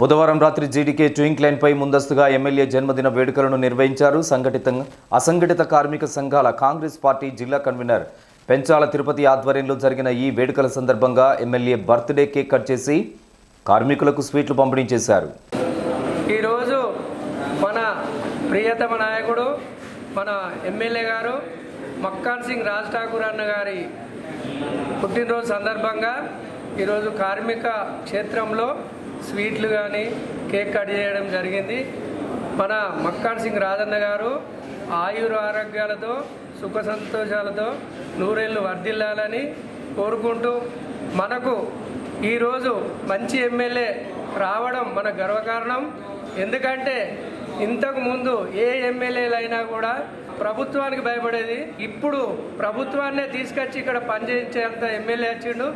బుధవారం రాత్రి జీడీకే ట్వింక్ లైన్పై ముందస్తుగా ఎమ్మెల్యే జన్మదిన వేడుకలను నిర్వహించారు. సంఘటితంగా అసంఘటిత కార్మిక సంఘాల కాంగ్రెస్ పార్టీ జిల్లా కన్వీనర్ పెంచాల తిరుపతి ఆధ్వర్యంలో జరిగిన ఈ వేడుకల సందర్భంగా ఎమ్మెల్యే బర్త్డే కేక్ కట్ చేసి కార్మికులకు స్వీట్లు పంపిణీ చేశారు. ఈరోజు మన ప్రియతమ నాయకుడు మన ఎమ్మెల్యే గారు మక్కాన్ సింగ్ రాజ్ ఠాకూర్ అన్న గారి పుట్టినరోజు సందర్భంగా ఈరోజు కార్మిక క్షేత్రంలో స్వీట్లు కానీ కేక్ కట్ చేయడం జరిగింది. మన మక్కాన్ సింగ్ రాజన్న గారు ఆయుర ఆరోగ్యాలతో సుఖ సంతోషాలతో నూరేళ్ళు వర్ధిల్లాలని కోరుకుంటూ మనకు ఈరోజు మంచి ఎమ్మెల్యే రావడం మన గర్వకారణం. ఎందుకంటే ఇంతకు ముందు ఏ ఎమ్మెల్యేలైనా కూడా ప్రభుత్వానికి భయపడేది. ఇప్పుడు ప్రభుత్వాన్నే తీసుకొచ్చి ఇక్కడ పనిచేసేంత ఎమ్మెల్యే వచ్చిండు.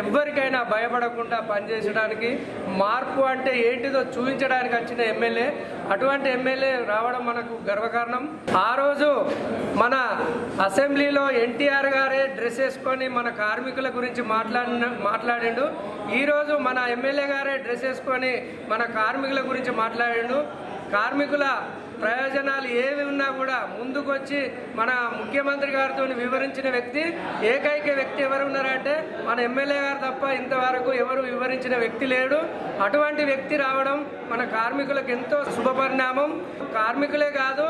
ఎవరికైనా భయపడకుండా పనిచేసడానికి మార్పు అంటే ఏంటిదో చూపించడానికి వచ్చిన ఎమ్మెల్యే. అటువంటి ఎమ్మెల్యే రావడం మనకు గర్వకారణం. ఆ రోజు మన అసెంబ్లీలో ఎన్టీఆర్ గారే డ్రెస్ వేసుకొని మన కార్మికుల గురించి మాట్లాడిన మాట్లాడిండు. ఈరోజు మన ఎమ్మెల్యే గారే డ్రెస్ వేసుకొని మన కార్మికుల గురించి మాట్లాడిండు. కార్మికుల ప్రయోజనాలు ఏవి ఉన్నా కూడా ముందుకొచ్చి మన ముఖ్యమంత్రి గారితో వివరించిన వ్యక్తి ఏకైక వ్యక్తి ఎవరు ఉన్నారంటే మన ఎమ్మెల్యే గారు తప్ప ఇంతవరకు ఎవరు వివరించిన వ్యక్తి లేడు. అటువంటి వ్యక్తి రావడం మన కార్మికులకు ఎంతో శుభపరిణామం. కార్మికులే కాదు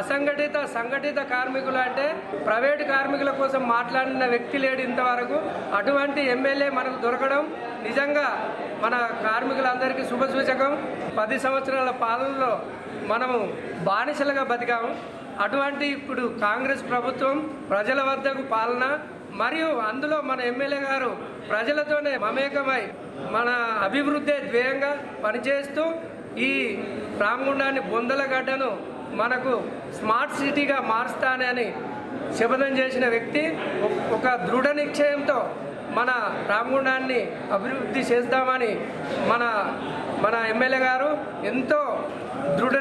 అసంఘటిత సంఘటిత కార్మికులు అంటే ప్రైవేటు కార్మికుల కోసం మాట్లాడిన వ్యక్తి లేడు ఇంతవరకు. అటువంటి ఎమ్మెల్యే మనకు దొరకడం నిజంగా మన కార్మికులందరికీ శుభసూచకం పది సంవత్సరాల పాలనలో మనము బానిసలుగా బతికాము. అటువంటి ఇప్పుడు కాంగ్రెస్ ప్రభుత్వం ప్రజల వద్దకు పాలన మరియు అందులో మన ఎమ్మెల్యే గారు ప్రజలతోనే మమేకమై మన అభివృద్ధి ధ్యేయంగా పనిచేస్తూ ఈ రామగుండాన్ని బొందలగడ్డను మనకు స్మార్ట్ సిటీగా మారుస్తానని శపథం చేసిన వ్యక్తి ఒక- దృఢ నిశ్చయంతో మన రామగుండాన్ని అభివృద్ధి చేద్దామని మన మన ఎమ్మెల్యే గారు ఎంతో దృఢ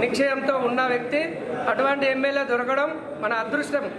నిశ్చయంతో ఉన్న వ్యక్తి. అటువంటి ఎమ్మెల్యే దొరకడం మన అదృష్టం.